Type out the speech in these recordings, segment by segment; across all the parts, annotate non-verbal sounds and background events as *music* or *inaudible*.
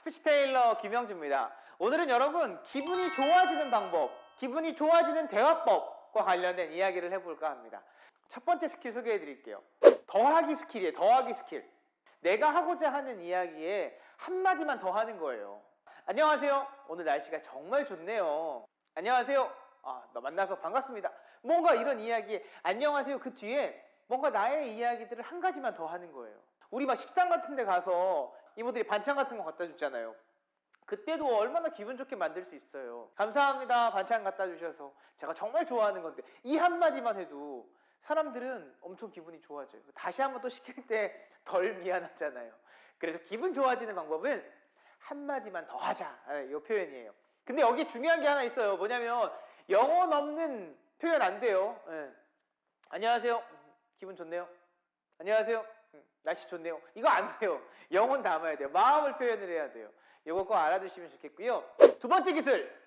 스피치 테일러 김영주입니다. 오늘은 여러분 기분이 좋아지는 방법, 기분이 좋아지는 대화법과 관련된 이야기를 해볼까 합니다. 첫 번째 스킬 소개해 드릴게요. 더하기 스킬이에요. 더하기 스킬. 내가 하고자 하는 이야기에 한마디만 더 하는 거예요. 안녕하세요. 오늘 날씨가 정말 좋네요. 안녕하세요. 아, 나 만나서 반갑습니다. 뭔가 이런 이야기에 안녕하세요 그 뒤에 뭔가 나의 이야기들을 한 가지만 더 하는 거예요. 우리 막 식당 같은 데 가서 이모들이 반찬 같은 거 갖다 주잖아요. 그때도 얼마나 기분 좋게 만들 수 있어요. 감사합니다. 반찬 갖다 주셔서. 제가 정말 좋아하는 건데 이 한마디만 해도 사람들은 엄청 기분이 좋아져요. 다시 한번 또 시킬 때 덜 미안하잖아요. 그래서 기분 좋아지는 방법은 한마디만 더 하자. 이 표현이에요. 근데 여기 중요한 게 하나 있어요. 뭐냐면 영어 넘는 표현 안 돼요. 예. 안녕하세요. 음, 기분 좋네요. 안녕하세요. 음, 날씨 좋네요. 이거 안 돼요. 영혼 담아야 돼요. 마음을 표현을 해야 돼요. 이거 꼭 알아두시면 좋겠고요. 두 번째 기술.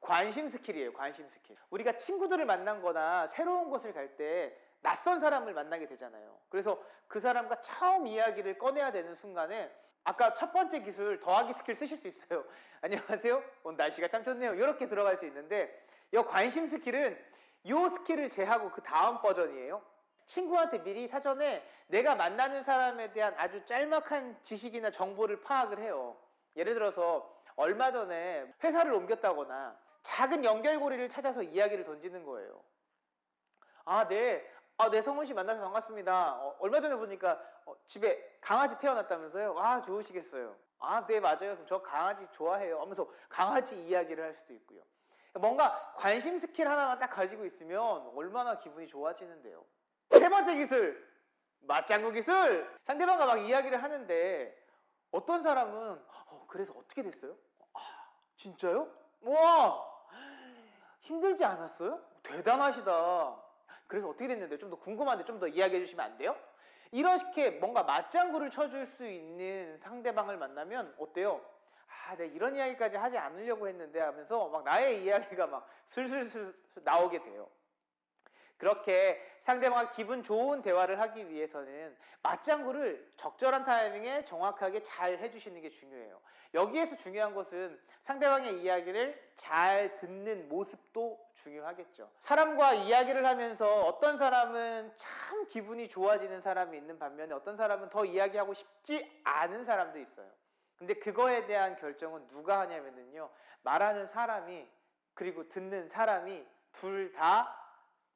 관심 스킬이에요. 관심 스킬. 우리가 친구들을 만난 거나 새로운 곳을 갈 때 낯선 사람을 만나게 되잖아요. 그래서 그 사람과 처음 이야기를 꺼내야 되는 순간에 아까 첫 번째 기술 더하기 스킬 쓰실 수 있어요. *laughs* 안녕하세요. 오늘 날씨가 참 좋네요. 이렇게 들어갈 수 있는데 이 관심 스킬은 이 스킬을 제하고 그 다음 버전이에요. 친구한테 미리 사전에 내가 만나는 사람에 대한 아주 짤막한 지식이나 정보를 파악을 해요. 예를 들어서 얼마 전에 회사를 옮겼다거나 작은 연결고리를 찾아서 이야기를 던지는 거예요. 아, 네. 아, 네, 성훈 씨 만나서 반갑습니다. 어, 얼마 전에 보니까 어, 집에 강아지 태어났다면서요? 아, 좋으시겠어요. 아, 네, 맞아요. 그럼 저 강아지 좋아해요. 하면서 강아지 이야기를 할 수도 있고요. 뭔가 관심 스킬 하나만 딱 가지고 있으면 얼마나 기분이 좋아지는데요. 세 번째 기술, 맞장구 기술. 상대방과 막 이야기를 하는데 어떤 사람은 어, 그래서 어떻게 됐어요? 아, 진짜요? 와, 힘들지 않았어요? 대단하시다. 그래서 어떻게 됐는데 좀 더 궁금한데 좀 더 이야기해 주시면 안 돼요? 이렇게 뭔가 맞장구를 쳐줄 수 있는 상대방을 만나면 어때요? 아, 내가 이런 이야기까지 하지 않으려고 했는데 하면서 막 나의 이야기가 막 술술술 나오게 돼요. 그렇게 상대방과 기분 좋은 대화를 하기 위해서는 맞장구를 적절한 타이밍에 정확하게 잘 해주시는 게 중요해요. 여기에서 중요한 것은 상대방의 이야기를 잘 듣는 모습도 중요하겠죠. 사람과 이야기를 하면서 어떤 사람은 참 기분이 좋아지는 사람이 있는 반면에 어떤 사람은 더 이야기하고 싶지 않은 사람도 있어요. 근데 그거에 대한 결정은 누가 하냐면요. 말하는 사람이 그리고 듣는 사람이 둘다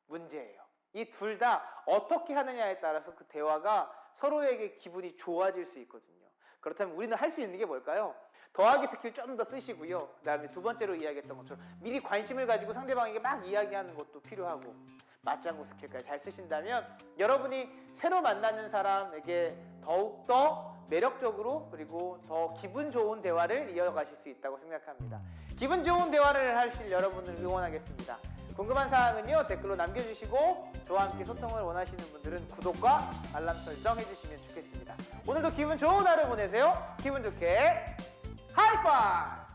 문제예요. 이 둘 다 어떻게 하느냐에 따라서 그 대화가 서로에게 기분이 좋아질 수 있거든요. 그렇다면 우리는 할 수 있는 게 뭘까요? 더하기 스킬 좀 더 쓰시고요. 그다음에 두 번째로 이야기했던 것처럼 미리 관심을 가지고 상대방에게 막 이야기하는 것도 필요하고 맞장구 스킬까지 잘 쓰신다면 여러분이 새로 만나는 사람에게 더욱 더 매력적으로 그리고 더 기분 좋은 대화를 이어가실 수 있다고 생각합니다. 기분 좋은 대화를 하실 여러분을 응원하겠습니다. 궁금한 사항은요 댓글로 남겨주시고 저와 함께 소통을 원하시는 분들은 구독과 알람 설정 해주시면 좋겠습니다. 오늘도 기분 좋은 하루 보내세요. 기분 좋게 하이파이!